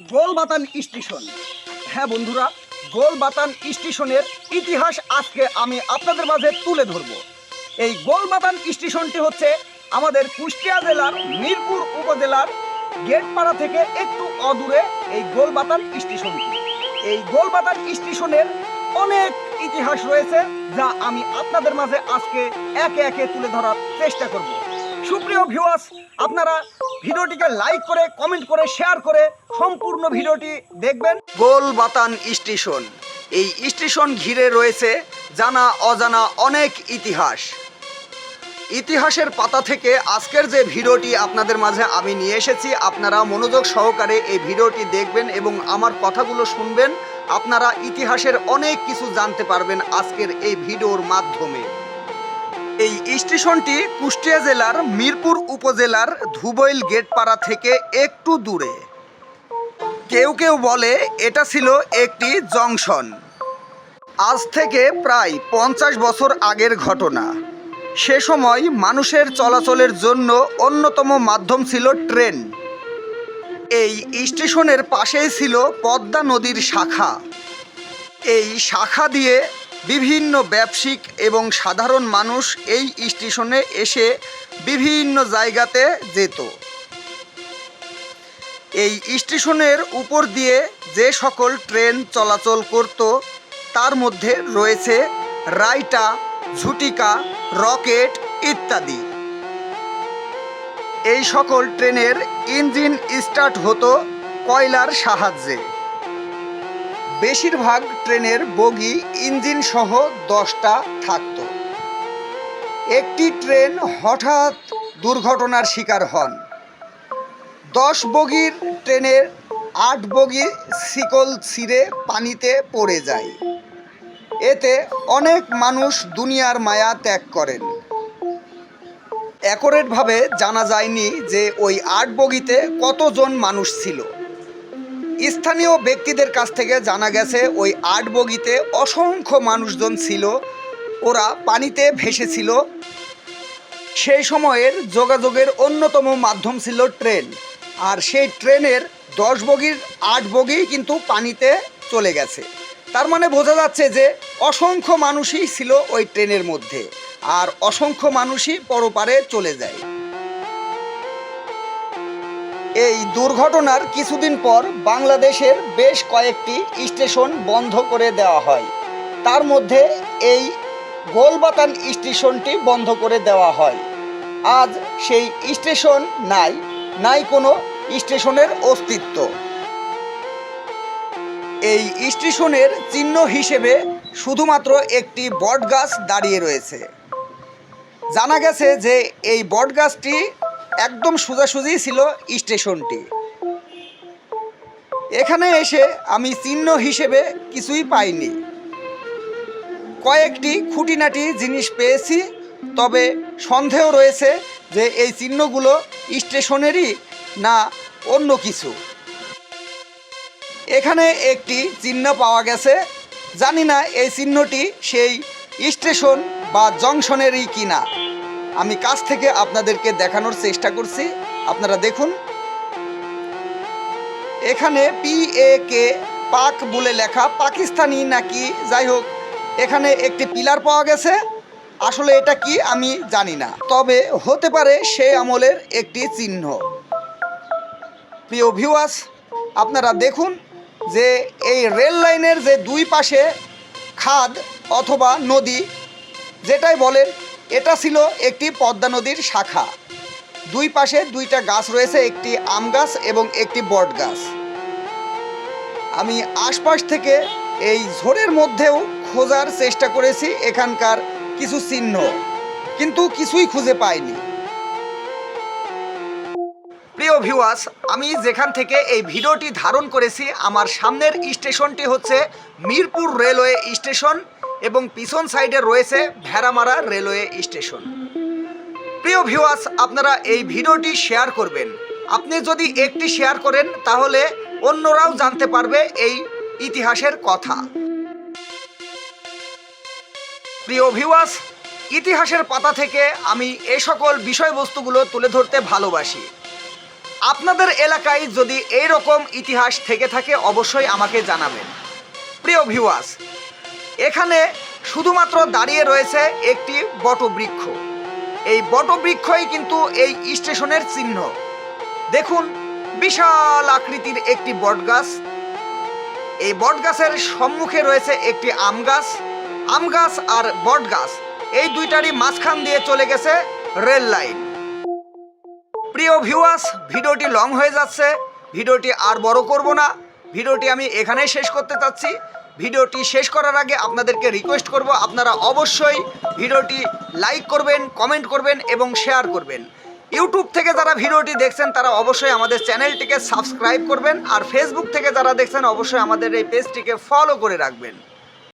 গোলবাতান station. হ্যাঁ বন্ধুরা, গোলবাতান স্টেশনের ইতিহাস আজকে আমি আপনাদের মাঝে তুলে ধরব। এই গোলবাতান স্টেশনটি হচ্ছে আমাদের কুষ্টিয়া জেলার মিরপুর উপজেলার গেটপাড়া থেকে একটু অদূরে এই গোলবাতান স্টেশনটি। এই গোলবাতান স্টেশনের অনেক ইতিহাস রয়েছে যা আমি আপনাদের মাঝে আজকে একে একে তুলে ধরার চেষ্টা করব। সুপ্রিয় ভিউয়ার্স আপনারা ভিডিওটিকে লাইক করে কমেন্ট করে শেয়ার করে সম্পূর্ণ ভিডিওটি দেখবেন। গোলবাতান স্টেশন। এই স্টেশন ঘিরে রয়েছে জানা অজানা অনেক ইতিহাস। ইতিহাসের পাতা থেকে আজকের যে ভিডিওটি আপনাদের মাঝে আমি নিয়ে এসেছি, আপনারা মনোযোগ সহকারে এই ভিডিওটি দেখবেন এবং আমার কথাগুলো শুনবেন। আপনারা ইতিহাসের অনেক কিছু জানতে পারবেন আজকের এই ভিডিওর মাধ্যমে। এই স্টেশনটি কুষ্টিয়া জেলার মিরপুর উপজেলার ধুবইল গেটপাড়া থেকে একটু দূরে। কেউ কেউ বলে এটা ছিল একটি জংশন। আজ থেকে প্রায় পঞ্চাশ বছর আগের ঘটনা। সে সময় মানুষের চলাচলের জন্য অন্যতম মাধ্যম ছিল ট্রেন। এই স্টেশনের পাশেই ছিল পদ্মা নদীর শাখা। এই শাখা দিয়ে বিভিন্ন ব্যবসায়িক এবং সাধারণ মানুষ এই স্টেশনে এসে বিভিন্ন জায়গাতে যেত। এই স্টেশনের উপর দিয়ে যে সকল ট্রেন চলাচল করত, তার মধ্যে রয়েছে রাইটা, ঝুটিকা, রকেট ইত্যাদি। এই সকল ট্রেনের ইঞ্জিন স্টার্ট হতো কয়লার সাহায্যে। বেশিরভাগ ট্রেনের বগি ইঞ্জিন সহ দশটা থাকত। একটি ট্রেন হঠাৎ দুর্ঘটনার শিকার হন। দশ বগির ট্রেনের আট বগি শিকল ছিঁড়ে পানিতে পড়ে যায়। এতে অনেক মানুষ দুনিয়ার মায়া ত্যাগ করেন। অ্যাকোরেটভাবে জানা যায়নি যে ওই আট বগিতে কতজন মানুষ ছিল। স্থানীয় ব্যক্তিদের কাছ থেকে জানা গেছে, ওই আট বগিতে অসংখ্য মানুষজন ছিল। ওরা পানিতে ভেসেছিল। সেই সময়ের যোগাযোগের অন্যতম মাধ্যম ছিল ট্রেন। আর সেই ট্রেনের দশ বগির আট বগি কিন্তু পানিতে চলে গেছে। তার মানে বোঝা যাচ্ছে যে অসংখ্য মানুষই ছিল ওই ট্রেনের মধ্যে। আর অসংখ্য মানুষই পরপারে চলে যায়। এই দুর্ঘটনার কিছুদিন পর বাংলাদেশের বেশ কয়েকটি স্টেশন বন্ধ করে দেওয়া হয়। তার মধ্যে এই গোলবাতান স্টেশনটি বন্ধ করে দেওয়া হয়। আজ সেই স্টেশন নাই নাই কোনো স্টেশনের অস্তিত্ব। এই স্টেশনের চিহ্ন হিসেবে শুধুমাত্র একটি বটগাছ দাঁড়িয়ে রয়েছে। জানা গেছে যে এই বটগাছটি একদম সোজাসুজি ছিল স্টেশনটি। এখানে এসে আমি চিহ্ন হিসেবে কিছুই পাইনি। কয়েকটি খুঁটিনাটি জিনিস পেয়েছি, তবে সন্দেহ রয়েছে যে এই চিহ্নগুলো স্টেশনেরই না অন্য কিছু। এখানে একটি চিহ্ন পাওয়া গেছে, জানি না এই চিহ্নটি সেই স্টেশন বা জংশনেরই কিনা। আমি কাছ থেকে আপনাদেরকে দেখানোর চেষ্টা করছি। আপনারা দেখুন। এখানে পি এ কে পাক বলে লেখা, পাকিস্তানি নাকি? যাই হোক, এখানে একটি পিলার পাওয়া গেছে। আসলে এটা কি আমি জানি না। তবে হতে পারে সে আমলের একটি চিহ্ন। প্রিয় ভিউয়ার্স আপনারা দেখুন যে এই রেল লাইনের যে দুই পাশে খাদ অথবা নদী, যেটাই বলেন এটা ছিল একটি পদ্মা নদীর শাখা। দুই পাশে দুইটা গাছ রয়েছে, একটি আম গাছ এবং একটি বট গাছ। আমি আশপাশ থেকে এই ঝোড়ের মধ্যেও খোঁজার চেষ্টা করেছি এখানকার কিছু চিহ্ন, কিন্তু কিছুই খুঁজে পাইনি। প্রিয় ভিউয়ার্স আমি যেখান থেকে এই ভিডিওটি ধারণ করেছি, আমার সামনের স্টেশনটি হচ্ছে মিরপুর রেলওয়ে স্টেশন। এবং পিছন সাইডে রয়েছে ভেড়ামারা রেলওয়ে স্টেশন। প্রিয় ভিউয়ার্স, আপনারা এই ভিডিওটি শেয়ার করবেন। আপনি যদি একটি শেয়ার করেন, তাহলে অন্যরাও জানতে পারবে এই ইতিহাসের কথা। প্রিয় ভিউয়ার্স, ইতিহাসের পাতা থেকে আমি এ সকল বিষয়বস্তুগুলো তুলে ধরতে ভালোবাসি। আপনাদের এলাকায় যদি এই রকম ইতিহাস থেকে থাকে, অবশ্যই আমাকে জানাবেন। প্রিয় ভিউয়ার্স এখানে শুধুমাত্র দাঁড়িয়ে রয়েছে একটি বটবৃক্ষ। এই বটবৃক্ষই কিন্তু এই স্টেশনের চিহ্ন। দেখুন, বিশাল আকৃতির একটি বটগাছ। এই বটগাছের সম্মুখে রয়েছে একটি আম গাছ। আম গাছ আর বটগাছ, এই দুইটারই মাঝখান দিয়ে চলে গেছে রেল লাইন। প্রিয় ভিউয়ার্স, ভিডিওটি লং হয়ে যাচ্ছে। ভিডিওটি আর বড় করব না। ভিডিওটি আমি এখানেই শেষ করতে চাচ্ছি। ভিডিওটি শেষ করার আগে আপনাদেরকে রিকোয়েস্ট করব, আপনারা অবশ্যই ভিডিওটি লাইক করবেন কমেন্ট করবেন এবং শেয়ার করবেন। ইউটিউব থেকে যারা ভিডিওটি দেখছেন, তারা অবশ্যই আমাদের চ্যানেলটিকে সাবস্ক্রাইব করবেন আর ফেসবুক থেকে যারা দেখছেন, অবশ্যই আমাদের এই পেজটিকে ফলো করে রাখবেন।